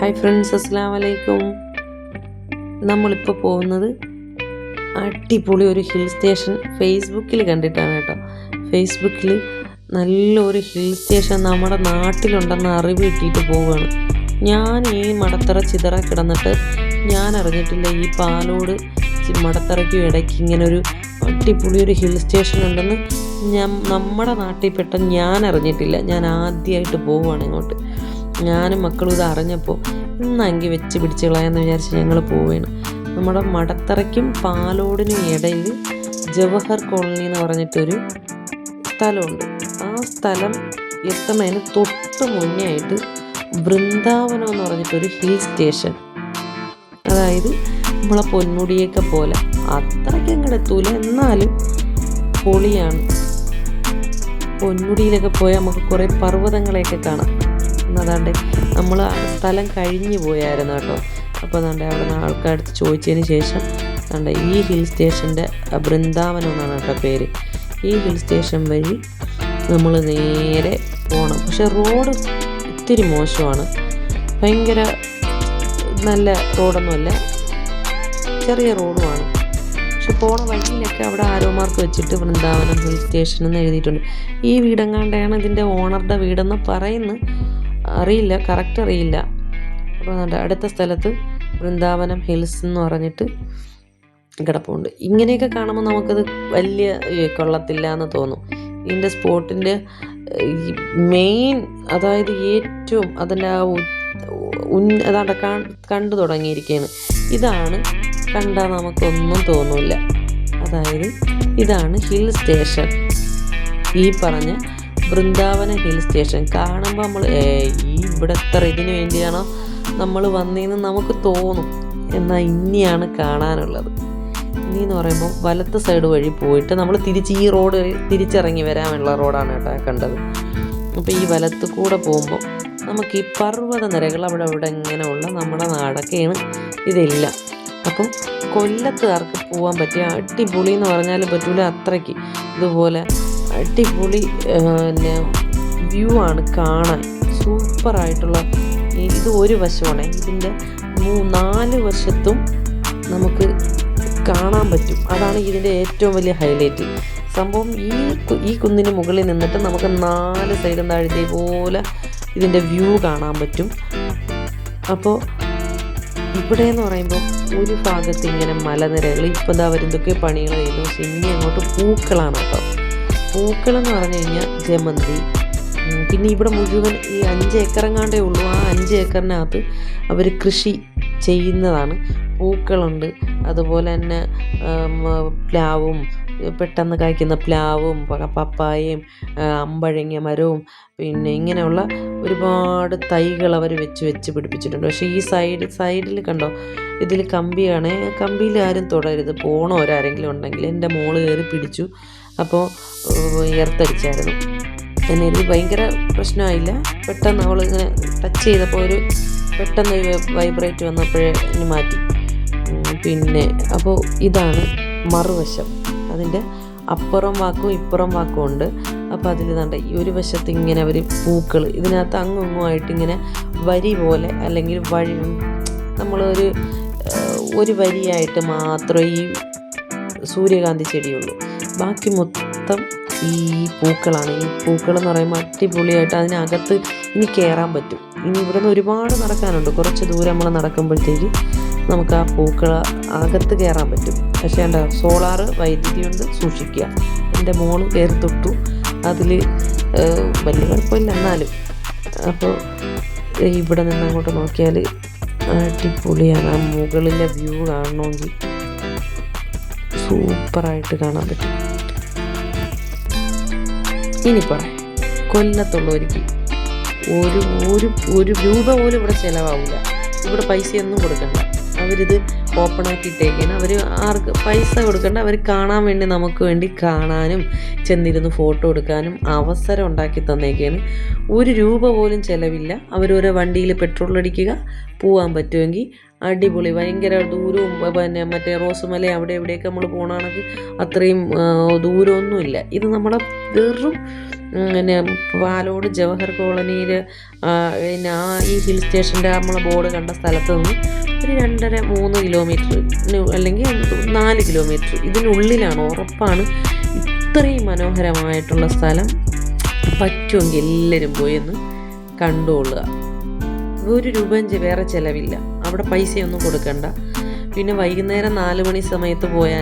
Hi friends അസ്സാം വലൈക്കും നമ്മളിപ്പോൾ പോകുന്നത് അടിപൊളി ഒരു ഹിൽ സ്റ്റേഷൻ ഫേസ്ബുക്കിൽ കണ്ടിട്ടാണ് കേട്ടോ. ഫേസ്ബുക്കിൽ നല്ലൊരു ഹിൽ സ്റ്റേഷൻ നമ്മുടെ നാട്ടിലുണ്ടെന്ന് അറിവ് കിട്ടിയിട്ട് പോവുകയാണ് ഞാൻ ഈ മടത്തറ ചിതറ കിടന്നിട്ട് ഞാൻ അറിഞ്ഞിട്ടില്ല ഈ പാലോട് മടത്തറയ്ക്കും ഇടയ്ക്ക് ഇങ്ങനെ ഒരു അടിപൊളി ഒരു ഹിൽ സ്റ്റേഷൻ ഉണ്ടെന്ന് ഞാൻ നമ്മുടെ നാട്ടിൽ നാട്ടിൽപ്പെട്ട ഞാൻ അറിഞ്ഞിട്ടില്ല. ഞാൻ ആദ്യമായിട്ട് പോവുകയാണ് ഇങ്ങോട്ട്. ഞാനും മക്കളും ഇത് അറിഞ്ഞപ്പോൾ ഇന്നെങ്കിൽ വെച്ച് പിടിച്ച് കളയാന്ന് വിചാരിച്ച് ഞങ്ങൾ പോവുകയാണ് നമ്മുടെ മടത്തറയ്ക്കും പാലോടിനും ഇടയിൽ ജവഹർ കോളനി എന്ന് പറഞ്ഞിട്ടൊരു സ്ഥലമുണ്ട്. ആ സ്ഥലം എത്തുന്നതിന് തൊട്ട് മുന്നേ ആയിട്ട് വൃന്ദാവനം എന്ന് പറഞ്ഞിട്ടൊരു ഹിൽ സ്റ്റേഷൻ. അതായത് നമ്മളെ പൊന്മുടിയൊക്കെ പോലെ. അത്രയ്ക്ക് അങ്ങോട്ട് എത്തൂല. എന്നാലും പൊളിയാണ്. പൊന്മുടിയിലൊക്കെ പോയാൽ നമുക്ക് കുറേ പർവതങ്ങളെയൊക്കെ കാണാം. എന്നതാണ്ട് നമ്മൾ സ്ഥലം കഴിഞ്ഞു പോയായിരുന്നു കേട്ടോ. അപ്പോൾ അതാണ്ട് അവിടെ നിന്ന് ആൾക്കാരടുത്ത് ചോദിച്ചതിന് ശേഷം അതാണ്ട് ഈ ഹിൽ സ്റ്റേഷന്റെ ബൃന്ദാവനം എന്നാണ് കേട്ടോ പേര്. ഈ ഹിൽ സ്റ്റേഷൻ വഴി നമ്മൾ നേരെ പോകണം പക്ഷെ റോഡ് ഇത്തിരി മോശമാണ്. ഭയങ്കര നല്ല റോഡൊന്നുമല്ല ചെറിയ റോഡുമാണ്. പക്ഷെ പോണ വഴിയിലൊക്കെ അവിടെ ആരോ മാർക്ക് വെച്ചിട്ട് വൃന്ദാവനം ഹിൽ സ്റ്റേഷൻ എന്ന് എഴുതിയിട്ടുണ്ട്. ഈ വീടെങ്ങാണ്ടാണ് ഇതിന്റെ ഓണറുടെ വീടെന്ന് പറയുന്നു അറിയില്ല കറക്റ്റ് അറിയില്ല. അപ്പോൾ അടുത്ത സ്ഥലത്ത് വൃന്ദാവനം ഹിൽസ് എന്ന് പറഞ്ഞിട്ട് കിടപ്പുണ്ട്. ഇങ്ങനെയൊക്കെ കാണുമ്പോൾ നമുക്കത് വലിയ കൊള്ളത്തില്ല എന്ന് തോന്നും. ഇതിന്റെ സ്പോട്ടിന്റെ മെയിൻ അതായത് ഏറ്റവും അതിന്റെ ആ ഉൻ അതാണ്ട് കണ്ടു തുടങ്ങിയിരിക്കുകയാണ്. ഇതാണ് കണ്ടാൽ നമുക്കൊന്നും തോന്നില്ല. അതായത് ഇതാണ് ഹിൽ സ്റ്റേഷൻ. ഈ പറഞ്ഞ വൃന്ദാവന ഹിൽ സ്റ്റേഷൻ. കാണുമ്പോൾ നമ്മൾ ഈ ഇവിടെ എത്ര ഇതിന് വേണ്ടിയാണോ നമ്മൾ വന്നതെന്ന് നമുക്ക് തോന്നും. എന്നാൽ ഇനിയാണ് കാണാനുള്ളത്. ഇനി എന്ന് പറയുമ്പോൾ വലത്ത് സൈഡ് വഴി പോയിട്ട് നമ്മൾ തിരിച്ച് ഈ റോഡ് തിരിച്ചിറങ്ങി വരാനുള്ള റോഡാണ് കേട്ടോ കണ്ടത്. അപ്പോൾ ഈ വലത്ത് കൂടെ പോകുമ്പോൾ നമുക്ക് ഈ പർവത നിരകൾ അവിടെ അവിടെ ഇങ്ങനെയുള്ള നമ്മുടെ നാടൊക്കെയാണ് ഇതെല്ലാം. അപ്പം കൊല്ലത്തുകാർക്ക് പോകാൻ പറ്റിയ അടിപൊളി എന്ന് പറഞ്ഞാലും പറ്റൂല അത്രയ്ക്ക്. ഇതുപോലെ അടിപൊളി പിന്നെ വ്യൂ ആണ് കാണാൻ. സൂപ്പറായിട്ടുള്ള ഇത് ഒരു വശമാണ്. ഇതിന്റെ നാല് വശത്തും നമുക്ക് കാണാൻ പറ്റും. അതാണ് ഇതിന്റെ ഏറ്റവും വലിയ ഹൈലൈറ്റ് സംഭവം ഈ ഈ കുന്നിന് മുകളിൽ നിന്നിട്ട് നമുക്ക് നാല് സൈഡും താഴത്തെ പോലെ ഇതിന്റെ വ്യൂ കാണാൻ പറ്റും. അപ്പോൾ ഇവിടെ എന്ന് പറയുമ്പോൾ ഒരു ഭാഗത്ത് ഇങ്ങനെ മലനിരകൾ ഇപ്പോൾ എന്താ വരുന്നതൊക്കെ പണികൾ ചെയ്യുന്നു. ഇനി അങ്ങോട്ട് പൂക്കളാണ് കേട്ടോ. പൂക്കൾ എന്ന് പറഞ്ഞു കഴിഞ്ഞാൽ ജമന്തി. പിന്നെ ഇവിടെ മുഴുവൻ ഈ അഞ്ച് ഏക്കറങ്ങാണ്ടേ ഉള്ളൂ. ആ അഞ്ച് ഏക്കറിനകത്ത് അവർ കൃഷി ചെയ്യുന്നതാണ്. പൂക്കളുണ്ട്. അതുപോലെ തന്നെ പ്ലാവും പെട്ടെന്ന് കായ്ക്കുന്ന പ്ലാവും പപ്പായയും അമ്പഴങ്ങ മരവും പിന്നെ ഇങ്ങനെയുള്ള ഒരുപാട് തൈകൾ അവർ വെച്ച് വെച്ച് പിടിപ്പിച്ചിട്ടുണ്ട്. പക്ഷേ ഈ സൈഡ് സൈഡിൽ കണ്ടോ ഇതിൽ കമ്പിയാണ്. കമ്പിയിൽ ആരും തുടരുത്. പോണോ ഒരാരെങ്കിലും ഉണ്ടെങ്കിൽ എന്റെ മോൾ കയറി പിടിച്ചു. അപ്പോൾ വിയർത്തടിച്ചായിരുന്നു. എന്നെ എനിക്ക് ഭയങ്കര പ്രശ്നമായില്ല. പെട്ടെന്ന് അവൾ ഇങ്ങനെ ടച്ച് ചെയ്തപ്പോൾ ഒരു പെട്ടെന്ന് വൈബ്രേറ്റ് വന്നപ്പോഴേ ഇനി മാറ്റി. പിന്നെ അപ്പോൾ ഇതാണ് മറുവശം. അതിന്റെ അപ്പുറം വാക്കും ഇപ്പുറം വാക്കും ഉണ്ട്. അപ്പോൾ അതിൽ കണ്ട ഈ ഒരു വശത്ത് ഇങ്ങനെ അവർ പൂക്കൾ ഇതിനകത്ത് അങ്ങും ഇങ്ങും ആയിട്ട് ഇങ്ങനെ വരി പോലെ അല്ലെങ്കിൽ വഴി നമ്മളൊരു ഒരു വരിയായിട്ട് മാത്രം ഈ സൂര്യകാന്തി ചെടിയുള്ളൂ. ബാക്കി മൊത്തം ഈ പൂക്കളാണ്. ഈ പൂക്കൾ എന്ന് പറയുമ്പോൾ അടിപൊളിയായിട്ട് അതിനകത്ത് ഇനി കയറാൻ പറ്റും. ഇനി ഇവിടെ നിന്ന് ഒരുപാട് നടക്കാനുണ്ട്. കുറച്ച് ദൂരം നമ്മൾ നടക്കുമ്പോഴത്തേക്ക് നമുക്ക് ആ പൂക്കൾ അകത്ത് കയറാൻ പറ്റും. പക്ഷേ എന്താ സോളാറ് വൈദ്യുതി കൊണ്ട് സൂക്ഷിക്കുക. എന്റെ മോൾ കയറി തൊട്ടു. അതിൽ വലിയ കുഴപ്പമില്ല എന്നാലും. അപ്പോൾ ഇവിടെ നിന്ന് അങ്ങോട്ട് നോക്കിയാൽ അടിപൊളിയാണ്. ആ മുകളിലെ വ്യൂ കാണണമെങ്കിൽ സൂപ്പറായിട്ട് കാണാൻ പറ്റും. ഇനി പറയാം കൊല്ലത്തുള്ളവർക്ക് ഒരു ഒരു ഒരു രൂപ പോലും ഇവിടെ ചിലവാവില്ല ഇവിടെ പൈസയൊന്നും കൊടുക്കണ്ട. അവരിത് ഓപ്പൺ ആക്കി ഇട്ടേക്കാണ് അവർ ആർക്ക് പൈസ കൊടുക്കേണ്ട. അവർ കാണാൻ വേണ്ടി നമുക്ക് വേണ്ടി കാണാനും ചെന്നിരുന്ന് ഫോട്ടോ എടുക്കാനും അവസരം ഉണ്ടാക്കി തന്നേക്കാണ്. ഒരു രൂപ പോലും ചിലവില്ല. അവരോരോ വണ്ടിയിൽ പെട്രോൾ അടിക്കുക പോവാൻ പറ്റുമെങ്കിൽ അടിപൊളി. ഭയങ്കര ദൂരവും പിന്നെ മറ്റേ റോസുമല അവിടെ എവിടെയൊക്കെ നമ്മൾ പോകണമെങ്കിൽ അത്രയും ദൂരമൊന്നുമില്ല. ഇത് നമ്മളെ വെറും പിന്നെ പാലോട് ജവഹർ കോളനിയിൽ പിന്നെ ആ ഈ ഹിൽ സ്റ്റേഷന്റെ നമ്മളെ ബോർഡ് കണ്ട സ്ഥലത്ത് നിന്ന് ഒരു രണ്ടര മൂന്ന് കിലോമീറ്റർ അല്ലെങ്കിൽ നാല് കിലോമീറ്റർ ഇതിനുള്ളിലാണ് ഉറപ്പാണ് ഇത്രയും മനോഹരമായിട്ടുള്ള സ്ഥലം പറ്റുമെങ്കിൽ എല്ലാവരും പോയി ഒന്ന് കണ്ടുകൊള്ളുക. ഒരു രൂപഞ്ച് വേറെ ചിലവില്ല. അവിടെ പൈസയൊന്നും കൊടുക്കണ്ട. പിന്നെ വൈകുന്നേരം നാല് മണി സമയത്ത് പോയാൽ